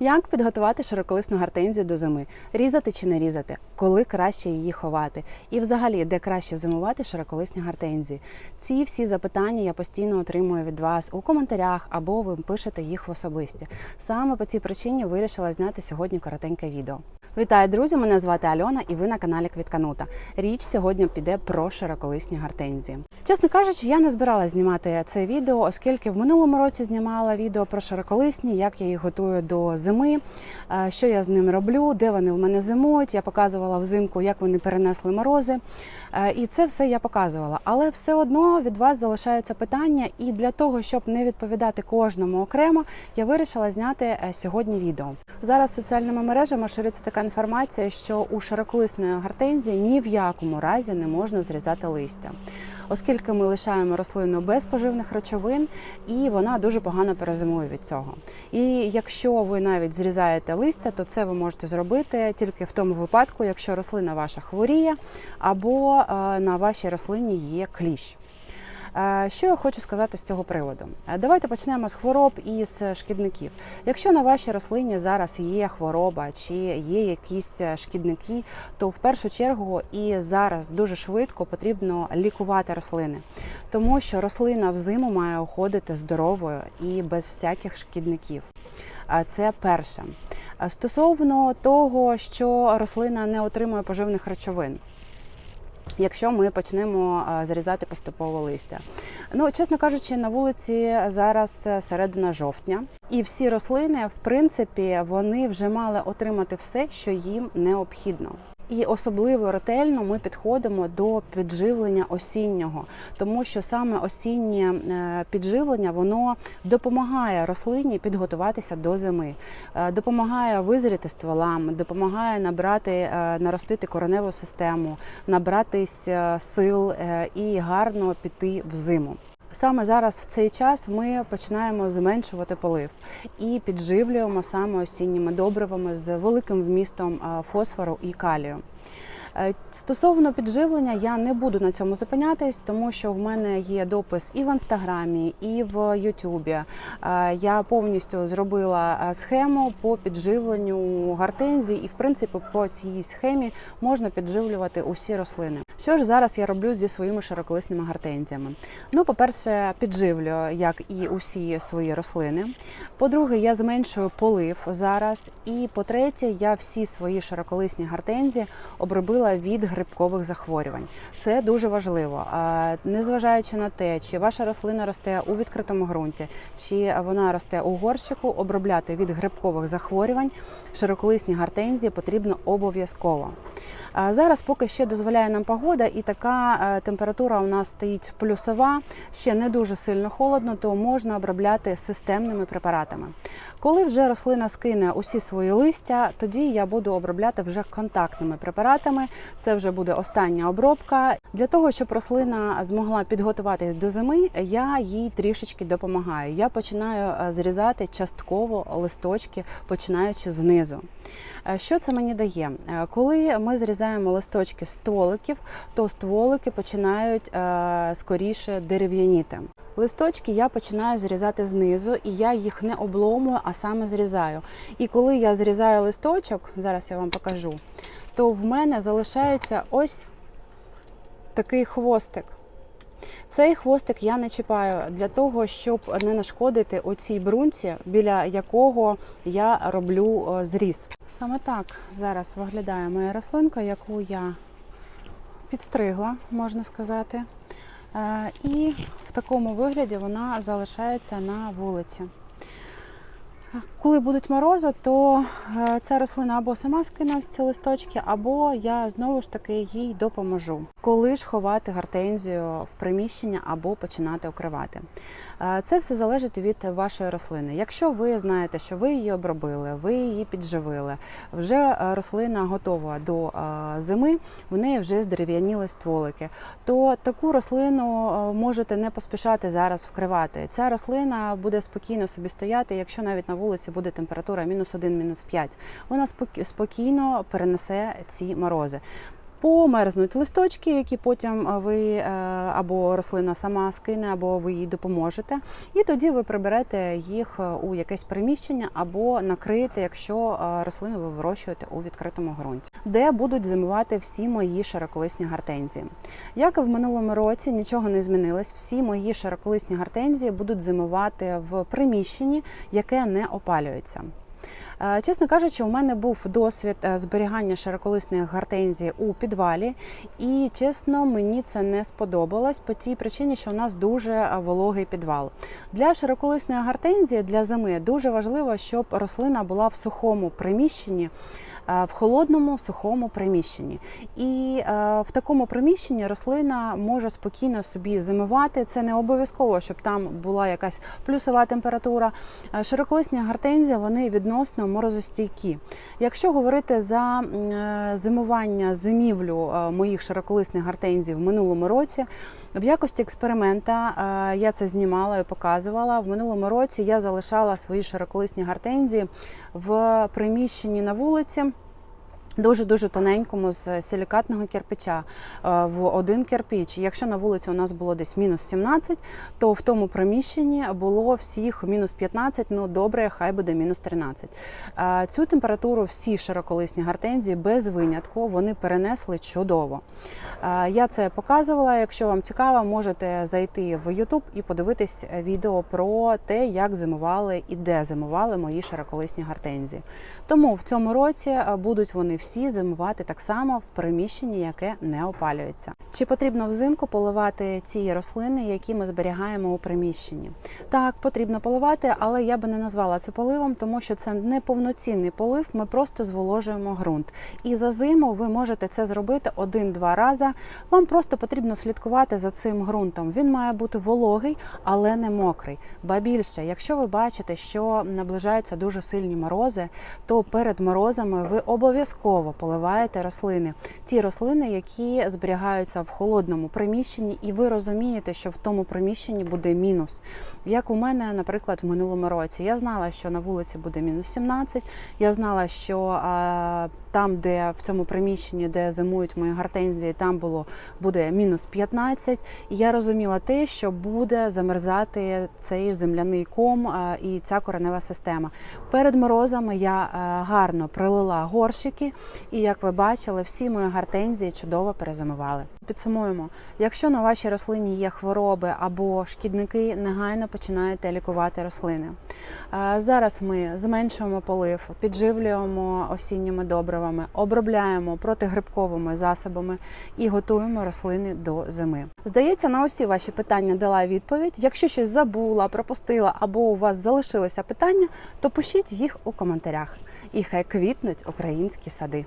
Як підготувати широколисну гортензію до зими? Різати чи не різати? Коли краще її ховати? І взагалі, де краще зимувати широколисні гортензії? Ці всі запитання я постійно отримую від вас у коментарях або ви пишете їх в особисті. Саме по цій причині вирішила зняти сьогодні коротеньке відео. Вітаю, друзі! Мене звати Альона, і ви на каналі Квітканута. Річ сьогодні піде про широколисні гортензії. Чесно кажучи, я не збиралася знімати це відео, оскільки в минулому році знімала відео про широколисні, як я їх готую до зими, е, що я з ними роблю, де вони в мене зимують. Я показувала взимку, як вони перенесли морози. Е, І це все я показувала. Але все одно від вас залишаються питання, і для того, щоб не відповідати кожному окремо, я вирішила зняти е, сьогодні відео. Зараз соціальними мережами шириться така інформація, що у широколисної гортензії ні в якому разі не можна зрізати листя, оскільки ми лишаємо рослину без поживних речовин, і вона дуже погано перезимує від цього. І якщо ви навіть зрізаєте листя, то це ви можете зробити тільки в тому випадку, якщо рослина ваша хворіє або е, на вашій рослині є кліщ. Що я хочу сказати з цього приводу? Давайте почнемо з хвороб і з шкідників. Якщо на вашій рослині зараз є хвороба чи є якісь е, шкідники, то в першу чергу і зараз дуже швидко потрібно лікувати рослини, тому що рослина взиму має уходити здоровою і без всяких шкідників. А Це перше. Стосовно того, що рослина не отримує поживних речовин. Якщо ми почнемо зарізати зрізати поступово листя, ну чесно кажучи, на вулиці зараз е, середина жовтня, і всі рослини, в принципі, вони вже мали отримати все, що їм необхідно. І особливо ретельно ми підходимо до підживлення осіннього, тому що саме осіннє е, підживлення воно допомагає рослині підготуватися до зими, е, допомагає визріти стволам, допомагає набрати, е, наростити кореневу систему, набратись сил і гарно піти в зиму. Саме зараз в цей час ми починаємо зменшувати полив і підживлюємо саме осінніми добривами з великим вмістом фосфору і калію. Е, Стосовно підживлення, я не буду на цьому зупинятись, тому що в мене є допис і в інстаграмі, і в Ютубі. Е, Я повністю зробила е, схему по підживленню гортензій, і в принципі по цій схемі можна підживлювати усі рослини. Що ж зараз я роблю зі своїми широколисними гортензіями? Ну, по-перше, підживлю, як і усі свої рослини. По-друге, я зменшую полив зараз. І по-третє, я всі свої широколисні гортензії обробила від грибкових захворювань. Це дуже важливо. Незважаючи на те, чи ваша рослина росте у відкритому ґрунті, чи вона росте у горщику, обробляти від грибкових захворювань широколисні гортензії потрібно обов'язково. Зараз поки ще дозволяє нам погода, і така е, температура у нас стоїть плюсова, ще не дуже сильно холодно, то можна обробляти системними препаратами. Коли вже рослина скине усі свої листя, тоді я буду обробляти вже контактними препаратами. Це вже буде остання обробка. Для того, щоб рослина змогла підготуватись до зими, я їй трішечки допомагаю. Я починаю е, зрізати частково листочки, починаючи знизу. Е, Що це мені дає? Е, Коли ми зрізаємо листочки стволиків, то стволики починають скоріше дерев'яніти. Листочки я починаю зрізати знизу, і я їх не обломую, а саме зрізаю. І коли я зрізаю листочок, зараз я вам покажу, то в мене залишається ось такий хвостик. Цей хвостик я не чіпаю для того, щоб не нашкодити оцій брунці, біля якого я роблю е, зріз. Саме так зараз виглядає моя рослинка, яку я підстригла, можна сказати. Е, І в такому вигляді вона залишається на вулиці. Коли будуть морози, то е, ця рослина або сама скине ось ці листочки, або я знову ж таки їй допоможу. Коли ж ховати гортензію в приміщення або починати укривати. Е, Це все залежить від вашої рослини. Якщо ви знаєте, що ви її обробили, ви її підживили, вже е, рослина готова до зими, в неї вже здерев'яніли стволики, то таку рослину можете не поспішати зараз вкривати. Ця рослина буде спокійно собі стояти, якщо навіть на вулиці буде температура мінус 1, мінус 5. Вона спокійно перенесе ці морози. Померзнуть листочки, які потім ви е, або рослина сама скине, або ви їй допоможете. І тоді ви приберете їх е, у якесь приміщення або накриєте, якщо е, рослини ви вирощуєте у відкритому ґрунті, де будуть зимувати всі мої широколисні гортензії. Як і в минулому році нічого не змінилось. Всі мої широколисні гортензії будуть зимувати в приміщенні, яке не опалюється. Е, Чесно кажучи, у мене був досвід е, зберігання широколисних гортензій у підвалі, і чесно, мені це не сподобалось по тій причині, що у нас дуже е, вологий підвал. Для широколисної гортензії для зими дуже важливо, щоб рослина була в сухому приміщенні. Е, В холодному сухому приміщенні, і е, в такому приміщенні рослина може спокійно собі зимувати. Це не обов'язково, щоб там була якась плюсова температура. Е, Широколисні гортензії вони відносно морозостійкі. Якщо говорити за зимування зимівлю моїх широколисних гортензій в минулому році, в якості експеримента я це знімала і показувала. В минулому році я залишала свої широколисні гортензії в приміщенні на вулиці. Дуже дуже тоненькому з силікатного кирпича е, в один кирпич. Якщо на вулиці у нас було десь мінус 17, то в тому приміщенні було всіх мінус 15, ну добре, хай буде мінус 13. Е, Цю температуру всі широколисні гортензії без винятку вони перенесли чудово. Е, Я це показувала. Якщо вам цікаво, можете зайти в YouTube і подивитись відео про те, як зимували і де зимували мої широколисні гортензії. Тому в цьому році будуть вони всі зимувати так само в приміщенні, яке не опалюється. Чи потрібно взимку поливати ці рослини, які ми зберігаємо у приміщенні? Так, потрібно поливати, але я би не назвала це поливом, тому що це не повноцінний полив. Ми просто зволожуємо ґрунт. І за зиму ви можете це зробити один-два рази. Вам просто потрібно слідкувати за цим ґрунтом. Він має бути вологий, але не мокрий. Ба більше, якщо ви бачите, що наближаються дуже сильні морози, то перед морозами ви обов'язково поливаєте рослини. Ті рослини, які зберігаються в холодному приміщенні, і ви розумієте, що в тому приміщенні буде мінус. Як у мене, наприклад, в минулому році, я знала, що на вулиці буде мінус 17, я знала, що а, там, де в цьому приміщенні, де зимують мої гортензії, там було буде мінус 15. І я розуміла те, що буде замерзати цей земляний ком а, і ця коренева система. Перед морозами я а, гарно пролила горщики, і як ви бачили, всі мої гортензії чудово перезимували. Підсумуємо, якщо на вашій рослині є хвороби або шкідники, негайно починаєте лікувати рослини. Е, Зараз ми зменшуємо полив, підживлюємо осінніми добривами, обробляємо протигрибковими засобами і готуємо рослини до зими. Здається, на усі ваші питання дала відповідь. Якщо щось забула, пропустила або у вас залишилися питання, то пишіть їх у коментарях. І хай квітнуть українські сади.